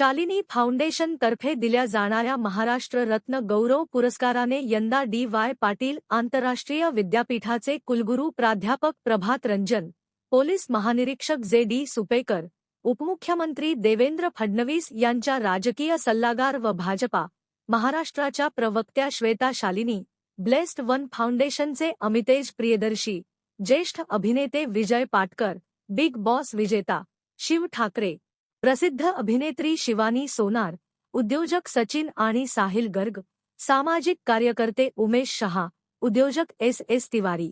शालिनी फाउंडेशनतर्फे दिल्या जाणाऱ्या महाराष्ट्र रत्न गौरव पुरस्काराने यंदा डी वाय पाटील आंतरराष्ट्रीय विद्यापीठाचे कुलगुरू प्राध्यापक प्रभात रंजन पोलीस महानिरीक्षक जे डी सुपेकर उपमुख्यमंत्री देवेंद्र फडणवीस यांच्या राजकीय सल्लागार व भाजपा महाराष्ट्राच्या प्रवक्त्या श्वेता शालिनी ब्लेस्ड वन फाउंडेशनचे अमितेज प्रियदर्शी ज्येष्ठ अभिनेते विजय पाटकर बिग बॉस विजेता शिव ठाकरे प्रसिद्ध अभिनेत्री शिवानी सोनार उद्योजक सचिन आणि साहिल गर्ग सामाजिक कार्यकर्ते उमेश शहा उद्योजक एस एस तिवारी.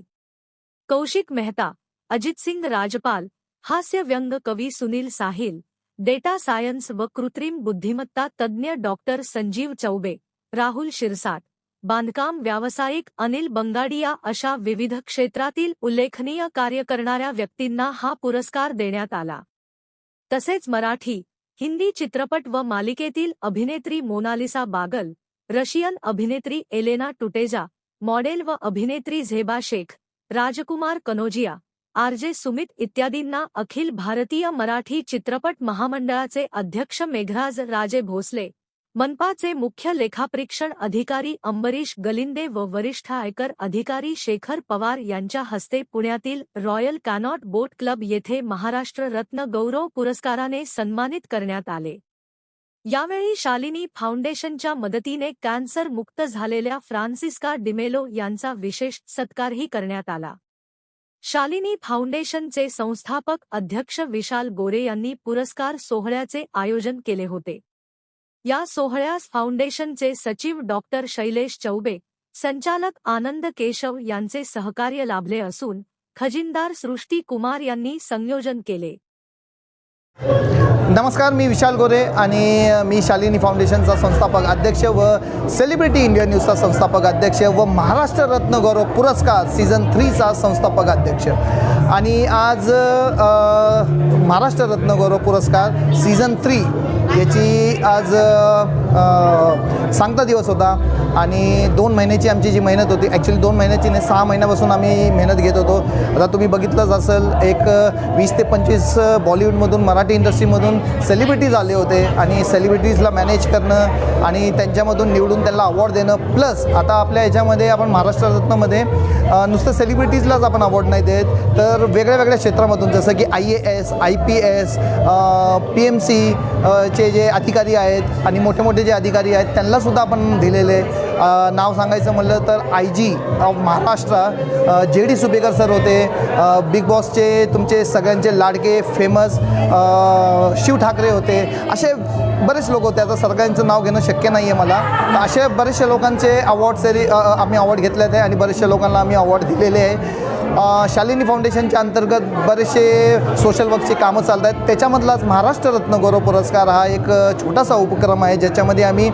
कौशिक मेहता अजितसिंग राजपाल हास्य व्यंग कवी सुनील साहिल डेटा सायन्स व कृत्रिम बुद्धिमत्ता तज्ज्ञ डॉक्टर संजीव चौबे राहुल शिरसाट बांधकाम व्यावसायिक अनिल बंगाडिया अशा विविध क्षेत्रातील उल्लेखनीय कार्य करणाऱ्या व्यक्तींना हा पुरस्कार देण्यात आला. तसेच मराठी हिंदी चित्रपट व मालिकेतील अभिनेत्री मोनालिसा बागल रशियन अभिनेत्री एलेना टुटेजा मॉडेल व अभिनेत्री झेबा शेख राजकुमार कनोजिया आरजे सुमित इत्यादींना अखिल भारतीय मराठी चित्रपट महामंडळाचे अध्यक्ष मेघराज राजे भोसले मनपाचे मुख्य लेखापरीक्षण अधिकारी अंबरीश गलिंदे व वरिष्ठ आयकर अधिकारी शेखर पवार यांच्या हस्ते पुण्यातील रॉयल कॅनॉट बोट क्लब येथे महाराष्ट्र रत्न गौरव पुरस्काराने सन्मानित करण्यात आले. यावेळी शालिनी फाउंडेशनच्या मदतीने कॅन्सर मुक्त झालेल्या फ्रान्सिस्का डिमेलो यांचा विशेष सत्कारही करण्यात आला. शालिनी फाउंडेशनचे संस्थापक अध्यक्ष विशाल गोरे यांनी पुरस्कार सोहळ्याचे आयोजन केले होते. या सोहळ्यास फाउंडेशनचे सचिव डॉक्टर शैलेश चौबे संचालक आनंद केशव यांचे सहकार्य लाभले असून खजिनदार सृष्टी कुमार यांनी संयोजन केले. नमस्कार मी विशाल गोरे आणि मी शालिनी फाउंडेशनचा संस्थापक अध्यक्ष व सेलिब्रिटी इंडिया न्यूजचा संस्थापक अध्यक्ष व महाराष्ट्र रत्नगौरव पुरस्कार सीझन थ्रीचा संस्थापक अध्यक्ष. आणि आज महाराष्ट्र रत्नगौरव पुरस्कार सीझन थ्री याची आज सांगता दिवस होता आणि दोन महिन्याची आमची जी मेहनत होती ॲक्च्युली दोन महिन्याची नाही सहा महिन्यापासून आम्ही मेहनत घेत होतो. आता तुम्ही बघितलंच असेल एक वीस ते पंचवीस बॉलिवूडमधून मराठी इंडस्ट्रीमधून सेलिब्रिटीज आले होते आणि सेलिब्रिटीजला मॅनेज करणं आणि त्यांच्यामधून निवडून त्यांना अवॉर्ड देणं. प्लस आता आपल्या ह्याच्यामध्ये आपण महाराष्ट्र रत्नमध्ये नुसतं सेलिब्रिटीजलाच आपण अवॉर्ड नाही देत. तर वेगळ्या वेगळ्या क्षेत्रामधून जसं की I A S I P S P M C चे जे अधिकारी आहेत आणि मोठे मोठे जे अधिकारी आहेत त्यांनासुद्धा आपण दिलेले नाव सांगायचं म्हणलं तर I G of Maharashtra J D Supekar sir होते बिग बॉसचे तुमचे सगळ्यांचे लाडके फेमस शिव ठाकरे होते असे बरेच लोक होते. आता सगळ्यांचं नाव घेणं शक्य नाही आहे मला असे बरेचशा लोकांचे अवॉर्ड सेरी आम्ही अवॉर्ड घेतले आहेत आणि बरेचशा लोकांना आम्ही अवॉर्ड दिलेले आहे. शालिनी फाउंडेशनच्या अंतर्गत बरेचसे सोशल वर्कचे कामं चालत आहेत. त्याच्यामधलाच महाराष्ट्र रत्न गौरव पुरस्कार हा एक छोटासा उपक्रम आहे ज्याच्यामध्ये आम्ही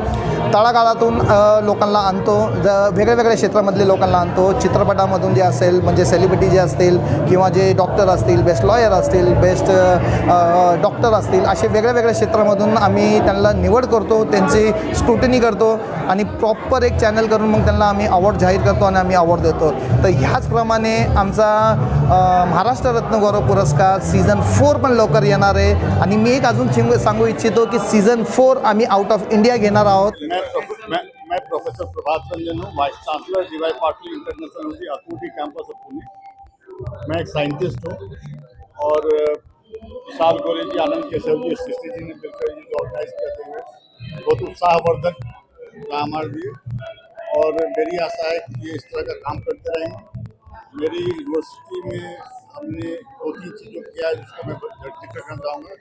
तळागाळातून लोकांना आणतो. ज वेगळ्या वेगळ्या क्षेत्रामधले लोकांना आणतो. चित्रपटामधून जे असेल म्हणजे सेलिब्रिटी जे असतील किंवा जे डॉक्टर असतील बेस्ट लॉयर असतील बेस्ट डॉक्टर असतील असे वेगळ्या वेगळ्या क्षेत्रामधून आम्ही त्यांना निवड करतो त्यांची स्क्रुटनी करतो आणि प्रॉपर एक चॅनल करून मग त्यांना आम्ही अवॉर्ड जाहीर करतो आणि आम्ही अवॉर्ड देतो. तर ह्याचप्रमाणे आमचा महाराष्ट्र रत्नगौरव पुरस्कार सीझन फोर पण लवकर येणार आहे. आणि मी एक अजून सांगू सांगू इच्छितो की सीझन फोर आम्ही आउट ऑफ इंडिया घेणार आहोत. प्रभात रंजन हूँ। Vice chancellor D Y Patil international अकूटी campus of Pune. मैं एक साइंटिस्ट हूँ और विशाल गोरे जी, आनंद केशव जी सृष्टि जी ने मिलकर ये जो ऑर्गेनाइज करते हुए बहुत उत्साहवर्धक काम दिए और मेरी आशा है कि ये इस तरह का काम करते रहेंगे मेरी यूनिवर्सिटी में हमने दो तीन चीज़ों किया है जिसका मैं ज़िक्र करना चाहूँगा।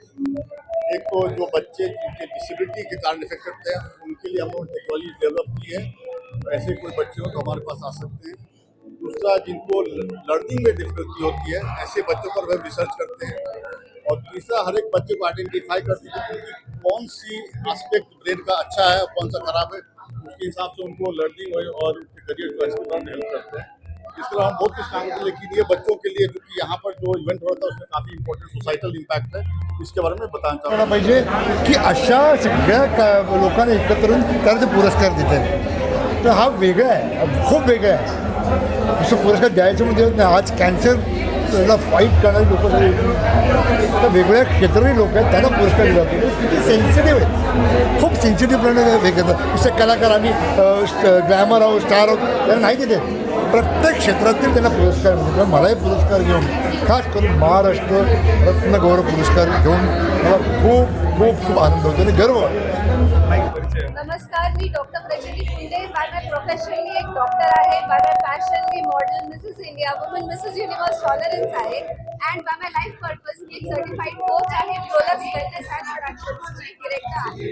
एक तो जो बच्चे जिनके डिसेबिलिटी के कारण इफ़ेक्ट करते हैं, उनके लिए हम लोगों टेक्नोलॉजी डेवलप की है। तो ऐसे कोई बच्चे हो तो हमारे पास आ सकते हैं। दूसरा, जिनको लर्निंग में डिफिकल्टी होती है, ऐसे बच्चों पर हम रिसर्च करते हैं। और तीसरा, हर एक बच्चे को आइडेंटिफाई करते हैं कि कौन सी एस्पेक्ट ब्रेन का अच्छा है और कौन सा खराब है। उसके हिसाब से उनको लर्निंग और उनके करियर चॉइस के दौरान हेल्प करते हैं। इस तरह हम बहुत कुछ काम करते हैं, लेकिन ये बच्चों के लिए, क्योंकि यहाँ पर जो इवेंट हो रहा था, उसमें काफ़ी इंपॉर्टेंट सोसाइटल इम्पैक्ट है। इसके बारे में बताना चाहूँगा करायला पाहिजे की अशा सगळ्या का लोकांना एकत्र ते पुरस्कार देत आहेत तर हा वेगळा आहे खूप वेगळा आहे असं पुरस्कार द्यायचं म्हणजे नाही. आज कॅन्सर लढा फाईट करणारे लोक. तर वेगवेगळ्या क्षेत्रातली लोक आहेत त्यांना पुरस्कार दिला जातो किती सेन्सिटिव्ह आहेत खूप सेन्सिटिव्हपणे हे घेतात कलाकार आम्ही ग्लॅमर आहोत स्टार आहोत नाही देते। प्रत्येक क्षेत्रातील त्यांना पुरस्कार मिळतो. त्यामुळे मलाही पुरस्कार घेऊन खास करून महाराष्ट्र रत्नगौरव पुरस्कार घेऊन मला खूप खूप खूप आनंद होतो आणि गर्व नमस्कार मी doctor Prajali Phule. By my profession एक डॉक्टर आहे. By my passion me model Mrs India woman Mrs universe tolerance आहे. And by my life purpose मी एक सर्टिफाईड कोच आहे. प्रोडक्ट वेलनेस अँड प्रोडक्शन्सची डिरेक्टर आहे.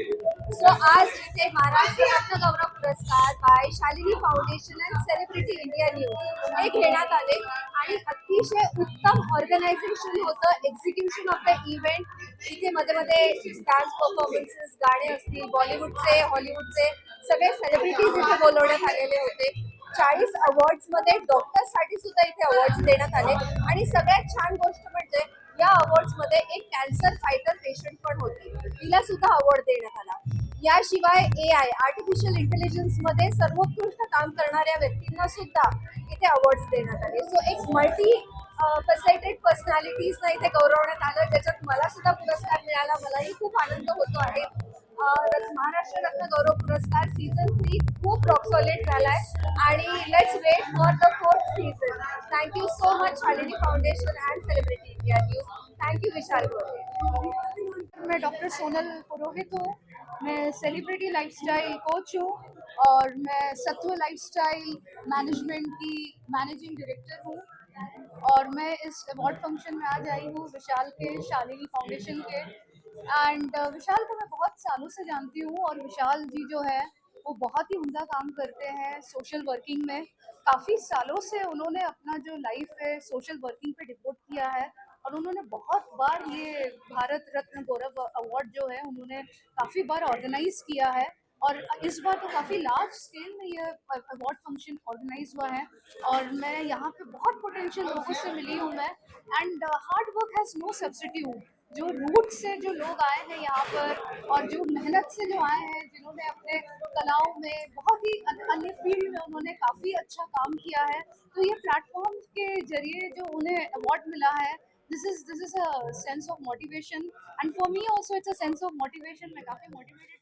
सो आज इथे Maharashtra Ratna Gaurav Puraskar by Shalini foundation and celebrity India news हे घेण्यात आले. आणि अतिशय उत्तम ऑर्गनायझेशन होतं एक्झिक्युशन ऑफ द इव्हेंट इथे मध्ये मध्ये डान्स परफॉर्मन्सेस गाणे असतील बॉलिवूडचे हॉलिवूडचे सगळे सेलिब्रिटीज इथे बोलवण्यात आलेले होते. चाळीस अवॉर्ड्समध्ये डॉक्टर्ससाठी सुद्धा इथे अवॉर्ड्स देण्यात आले. आणि सगळ्यात छान गोष्ट म्हणजे या अवॉर्ड्समध्ये एक कॅन्सर फायटर पेशंट पण होती. तिला सुद्धा अवॉर्ड देण्यात आला. याशिवाय ए आय आर्टिफिशियल इंटेलिजन्समध्ये सर्वोत्कृष्ट काम करणाऱ्या व्यक्तींना सुद्धा इथे अवॉर्ड्स देण्यात आले. सो एक मल्टी फॅसिलिटेड पर्सनॅलिटीजना इथे गौरवण्यात आलं ज्याच्यात मला सुद्धा पुरस्कार मिळाला. मलाही खूप आनंद होतो आहे. महाराष्ट्र रत्न गौरव पुरस्कार सीझन थ्री खूप रॉक सॉलिड झालाय. आणि let's wait for the fourth season thank you so much Shalini foundation and celebrity India news thank you Vishal Gore मैं डॉक्टर सोनल पुरोहित हूँ। मैं सेलिब्रिटी लाइफस्टाइल कोच हूँ और मैं सत्व लाइफस्टाइल मैनेजमेंट की मैनेजिंग डायरेक्टर हूँ। और मैं इस अवार्ड फंक्शन में आज आई हूँ विशाल के शालिनी फाउंडेशन के। एंड विशाल को मैं बहुत सालों से जानती हूँ और विशाल जी जो है, वो बहुत ही उमदा काम करते हैं सोशल वर्किंग में। काफ़ी सालों से उन्होंने अपना जो लाइफ है सोशल वर्किंग पे डिवोट किया है और उन्होंने बहुत बार ये भारत रत्न गौरव अवार्ड जो है, उन्होंने काफ़ी बार ऑर्गेनाइज किया है और इस बार तो काफ़ी लार्ज स्केल में ये अवार्ड फ़ंक्शन ऑर्गेनाइज हुआ है और मैं यहाँ पे बहुत पोटेंशियल लोगों से मिली हूँ मैं। And hard work has no substitute जो रूट से जो लोग आए हैं यहाँ पर और जो मेहनत से जो आए हैं, जिन्होंने अपने कलाओं में बहुत ही अन्य फ़ील्ड में उन्होंने काफ़ी अच्छा काम किया है। तो ये प्लेटफॉर्म के ज़रिए जो उन्हें अवार्ड मिला है this is this is a sense of motivation and for me also it's a sense of motivation मैं काफ़ी मोटिवेटेड